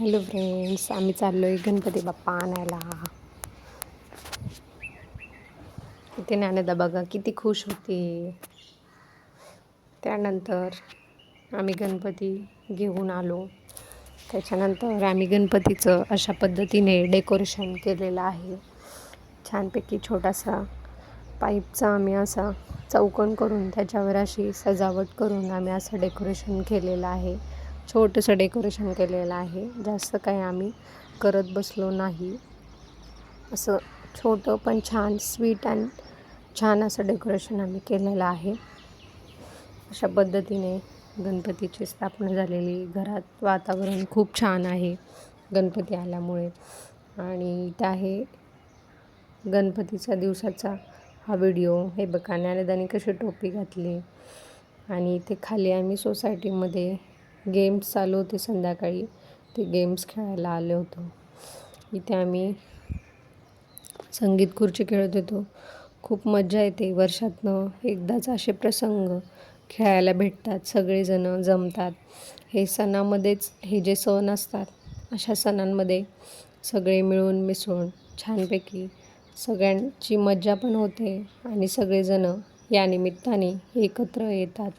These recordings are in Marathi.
हॅलो फ्रेंड्स आम्ही चाललो आहे गणपती बाप्पा आणायला. इथे ज्ञानदा बघा किती खुश होती. त्यानंतर आम्ही गणपती घेऊन आलो. त्याच्यानंतर आम्ही गणपतीचं अशा पद्धतीने डेकोरेशन केलेलं आहे. छानपैकी छोटासा पाईपचा आम्ही असा चौकोन करून त्याच्यावर अशी सजावट करून आम्ही असं डेकोरेशन केलेलं आहे. छोटंसं डेकोरेशन केलेलं आहे. जास्त काही आम्ही करत बसलो नाही. असं छोटं पण छान स्वीट अँड छान असं डेकोरेशन आम्ही केलेलं आहे. अशा पद्धतीने गणपतीची स्थापना झालेली. घरात वातावरण खूप छान आहे गणपती आल्यामुळे. आणि इथं आहे गणपतीच्या दिवसाचा हा व्हिडिओ. हे बघा ज्ञानदानी कशी टोपी घातली. आणि इथे खाली आम्ही सोसायटीमध्ये गेम्स चालू होते संध्याकाळी. ते गेम्स खेळायला आले होतो. इथे आम्ही संगीत खुर्ची खेळत होतो. खूप मजा येते वर्षातनं एकदाच असे प्रसंग खेळायला भेटतात. सगळेजणं जमतात. हे सणामध्येच हे जे सण असतात अशा सणांमध्ये सगळे मिळून मिसळून छानपैकी सगळ्यांची मजा पण होते आणि सगळेजणं या निमित्ताने एकत्र येतात.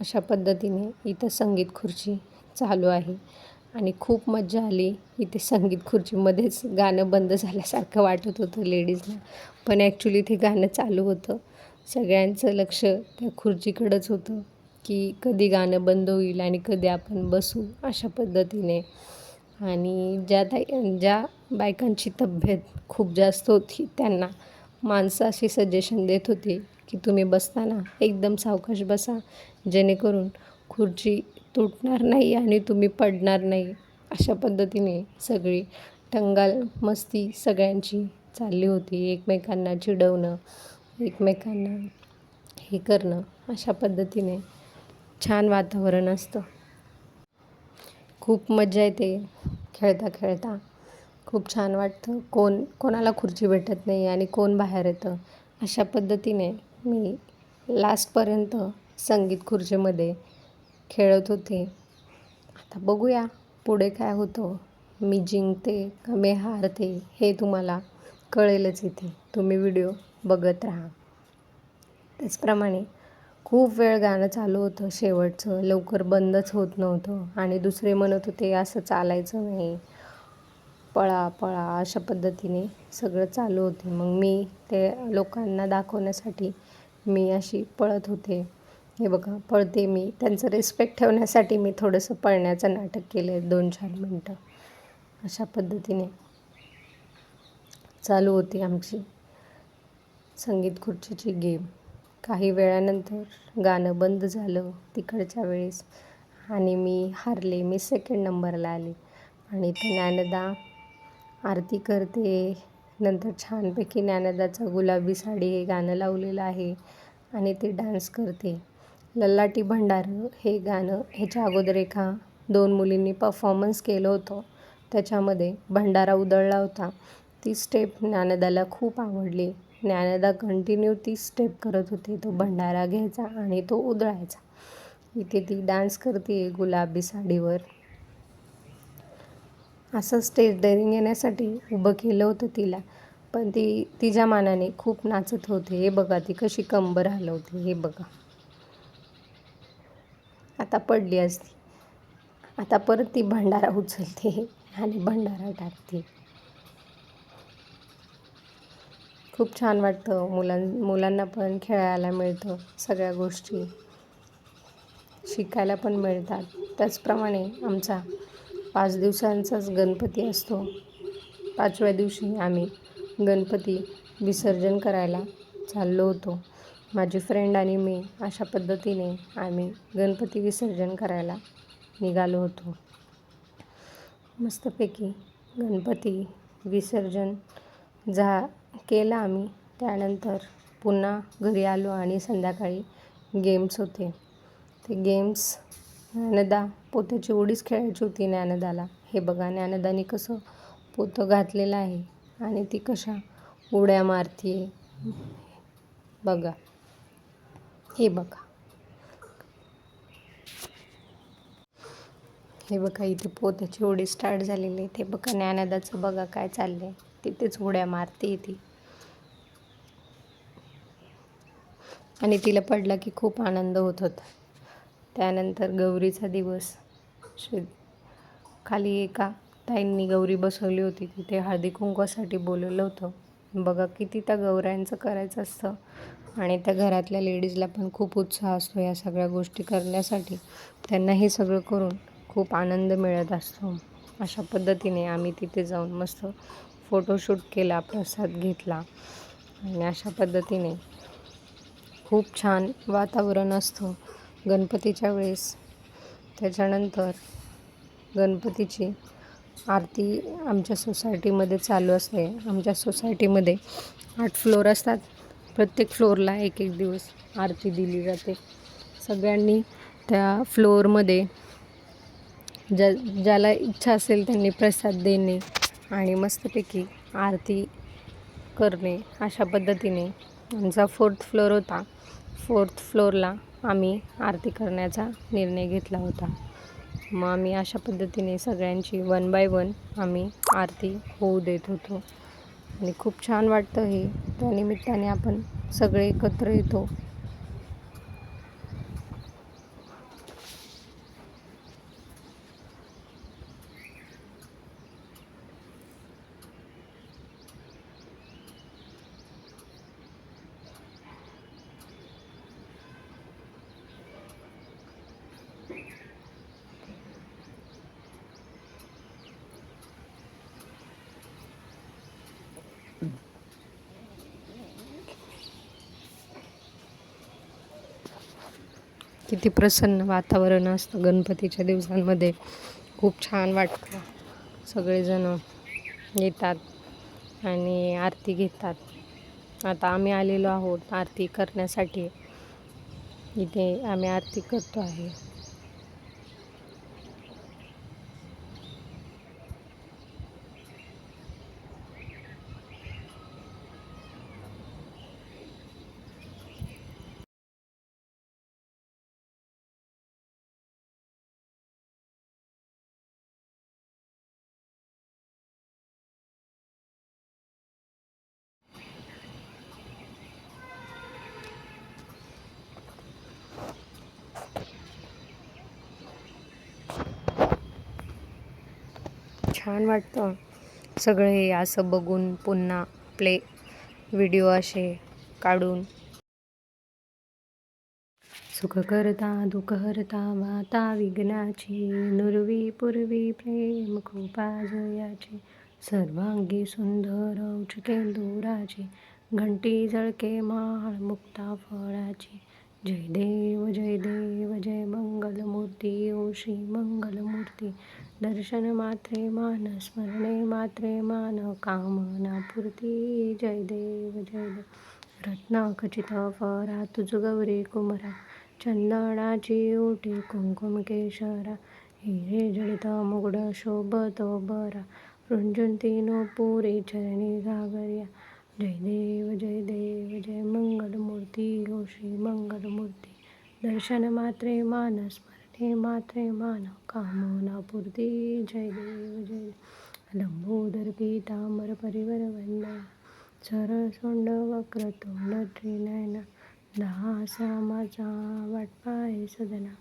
अशा पद्धतीने इथं संगीत खुर्ची चालू आहे. आणि खूप मजा आली इथे संगीत खुर्चीमध्येच गाणं बंद झाल्यासारखं वाटत होतं लेडीजला. पण ॲक्च्युली ते गाणं चालू होतं. सगळ्यांचं लक्ष त्या खुर्चीकडंच होतं की कधी गाणं बंद होईल आणि कधी आपण बसू अशा पद्धतीने. आणि ज्या ताई ज्या बायकांची तब्येत खूप जास्त होती त्यांना माणसं अशी सजेशन देत होती की तुम्ही बसताना एकदम सावकाश बसा. जेणेकरून खुर्ची तुटणार नाही आणि तुम्ही पडणार नाही. अशा पद्धतीने सगळी टंगाल मस्ती सगळ्यांची चालली होती. एकमेकांना चिडवणं एकमेकांना हे करणं अशा पद्धतीने छान वातावरण असतं. खूप मजा येते खेळता खेळता. खूप छान वाटतं कोण कोणाला खुर्ची भेटत नाही आणि कोण बाहेर येतं. अशा पद्धतीने मी लास्टपर्यंत संगीत खुर्चीमध्ये खेळत होते. आता बघूया पुढे काय होतं. मी जिंकते का मी हारते हे तुम्हाला कळेलच इथे. तुम्ही व्हिडिओ बघत राहा. त्याचप्रमाणे खूप वेळ गाणं चालू होतं शेवटचं. लवकर बंदच होत नव्हतं. आणि दुसरे म्हणत होते असं चालायचं नाही. पळा पळा अशा पद्धतीने सगळं चालू होते. मग मी ते लोकांना दाखवण्यासाठी मी अशी पळत होते. हे बघा पळते मी. त्यांचं रिस्पेक्ट ठेवण्यासाठी मी थोडंसं पळण्याचं नाटक केलं आहे दोन चार मिनटं. अशा पद्धतीने चालू होती आमची संगीत खुर्चीची गेम काही वेळानंतर गाणं बंद झालं तिकडच्या वेळेस आणि मी हारले. मी सेकंड नंबरला आले आणि ते ज्ञानदा आरती करते नंतर छानपैकी ज्ञानदाचा गुलाबी साडी हे गाणं लावलेलं आहे आणि ते डान्स करते. लल्लाटी भंडार हे गाणं ह्याच्या अगोदर एका दोन मुलींनी परफॉर्मन्स केलं होतं. त्याच्यामध्ये भंडारा उधळला होता. ती स्टेप ज्ञानदाला खूप आवडली. ज्ञानदा कंटिन्यू ती स्टेप करत होते. तो भंडारा घ्यायचा आणि तो उधळायचा. इथे ती डान्स करते गुलाबी साडीवर. असं स्टेज डेअरिंग येण्यासाठी उभं केलं होतं तिला. पण ती तिच्या मानाने खूप नाचत होते. हे बघा ती कशी कंबर हलवते. हे बघा. आता पडली असती. आता परत ती भंडारा उचलते आणि भंडारा टाकते. खूप छान वाटतं. मुलां मुलांना पण खेळायला मिळतं. सगळ्या गोष्टी शिकायला पण मिळतात. त्याचप्रमाणे आमचा पाच दिवसांचाच गणपती असतो पाचव्या दिवशी आम्ही गणपती विसर्जन करायला चाललो होतो माझी फ्रेंड आणि मी अशा पद्धतीने आम्ही गणपती विसर्जन करायला निघालो होतो मस्तपैकी गणपती विसर्जन झा केलं आम्ही त्यानंतर पुन्हा घरी आलो आणि संध्याकाळी गेम्स होते ते गेम्स ज्ञानदा पोत्याची उडीच खेळायची होती ज्ञानदाला. हे बघा ज्ञानदाने कसं पोतं घातलेलं आहे आणि ती कशा उड्या मारते बघा. हे बघा. हे बघा इथे पोत्याची उडी स्टार्ट झालेली आहे. ते बघा ज्ञानदाचं बघा काय चाललंय. तिथेच उड्या मारते ती. आणि तिला पडला की खूप आनंद होत होता. त्यानंतर गौरीचा दिवस. शे खाली एका ताईंनी गौरी बसवली होती. तिथे हळदी कुंकवासाठी बोलवलं होतं. बघा किती त्या गौऱ्यांचं करायचं असतं. आणि त्या घरातल्या लेडीजला पण खूप उत्साह असतो या सगळ्या गोष्टी करण्यासाठी. त्यांना हे सगळं करून खूप आनंद मिळत असतो. अशा पद्धतीने आम्ही तिथे जाऊन मस्त फोटोशूट केला प्रसाद घेतला. आणि अशा पद्धतीने खूप छान वातावरण असतं. गणपतीच्या वेळेस त्याच्यानंतर गणपतीची आरती आमच्या सोसायटीमध्ये चालू असते. आमच्या सोसायटीमध्ये आठ फ्लोअर असतात. प्रत्येक फ्लोअरला एक एक दिवस आरती दिली जाते. सगळ्यांनी त्या फ्लोअरमध्ये ज्या ज्याला इच्छा असेल त्यांनी प्रसाद देणे आणि मस्तपैकी आरती करणे अशा पद्धतीने आमचा फोर्थ फ्लोअर होता. फोर्थ फ्लोअरला आम्ही आरती करण्याचा निर्णय घेतला होता. मग आम्ही अशा पद्धतीने सगळ्यांची वन बाय वन आम्ही आरती होऊ देत होतो. आणि खूप छान वाटतं हे. त्यानिमित्ताने आपण सगळे एकत्र येतो. किती प्रसन्न वातावरण असतं गणपतीच्या दिवसांमध्ये. खूप छान वाटतं. सगळेजणं येतात आणि आरती घेतात. आता आम्ही आलेलो आहोत आरती करण्यासाठी. इथे आम्ही आरती करतो आहे. छान वाटतं. सगळे असं बघून पुन्हा आपले व्हिडिओ असे काढून. सुख करता दुःख हरता वाता विघ्नाची नुरवी पूर्वी प्रेम कृपा जयाची सर्वांगी सुंदर औचकेंदुराची घंटी जळके माळ मुक्ता फळाची. जय देव जय देव जय मंगलमूर्ती ओ श्री मंगलमूर्ती। दर्शन मात्रे मान स्मरणे मात्रे मान कामना पूर्ती। जय देव जय देव। रत्नाखचित फरा तुझ गौरी कुमरा। चंदनाची ओटी कुंकुम केशरा। हिरे जडित मुगड शोभतो बरा। नो पुरी चरणी घागर्या। जय देव जय देव जय मंगलमूर्ती ओ श्री मंगलमूर्ती। दर्शन मात्रे मान स्मरणे मात्रे मान कामना पूर्ती जय देव जय लंबोदर पीतांबर परिवर वंदना। सरळ सोंड वक्रतुंड त्रिनयना। दहा सामाचा वाटपाय सदना।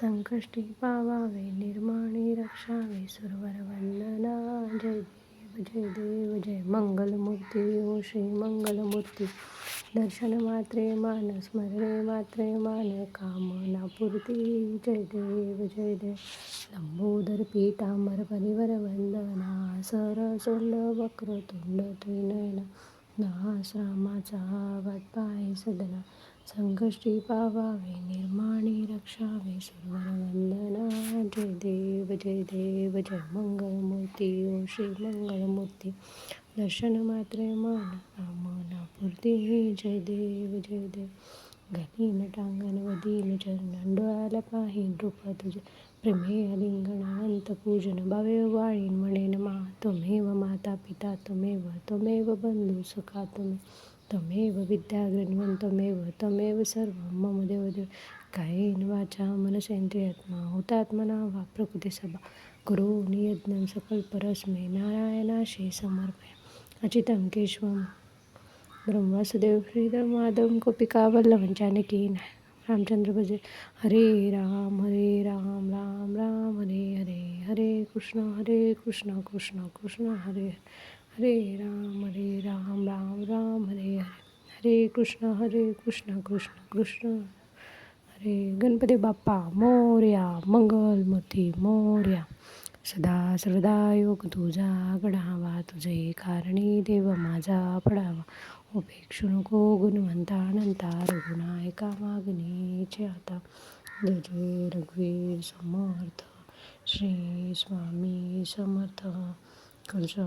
संकष्टी पावावे निर्माणी रक्षावे सुरवर वंदना। जय देव। जय देव जय मंगलमूर्ती ओ श्री मंगलमूर्ती. दर्शन मात्रे मान स्मरणे मात्रे मान कामना पूर्ती. जय देव जय देव. लंबोदर पीतांबर परिवर वंदना सरसुंड वक्रतुंड त्रिनयना नाश्रामाचा वाट पाय सदना संकष्टी पावावे निर्माणे रक्षावे सुरवर जय देव जय देव जय मंगलमूर्ती ओ श्री मंगलमूर्ती. दर्शन मात्रे मन पूर्ती जय देव जय देव. घनी नटांगण वदीन चरण डोळ्याला पाहीन रूप तुझे. प्रेमे अलिंगण अनंत पूजन भावे वाळीन म्हणेन मा. त्वमेव माता पिता त्वमेव त्वमेव बंधू सखा तुम्ही. तमेव विद्या तमेव तमेव सर्वं मम देवदेव। कायेन वाचा मनसेन्द्रियात्मा हुतात्मना वा प्रकृतिसभा। सभा नियज्ञं यज्ञं नारायणाशे समर्पय। अचितं केशवं ब्रह्मवासुदेव श्रीधर्मादं गोपिका वल्लभं जानकी रामचंद्र भजे हरे राम हरे राम राम राम हरे हरे हरे कृष्ण हरे कृष्ण कृष्ण कृष्ण हरे हरे। राम हरे राम राम राम हरे हरे हरे कृष्ण हरे कृष्ण कृष्ण कृष्ण। हरे गणपती बाप्पा मोर्या मंगलमूर्ती मोर्या। सदा सर्वदा योग तुझा घडावा तुझे कारणी देव माझा पडावा। उपेक्षु नको गुणवंता अनंता रघुनायका मागणीचे आता। जय जय रघुवीर समर्थ श्री स्वामी समर्थ। कृष्ण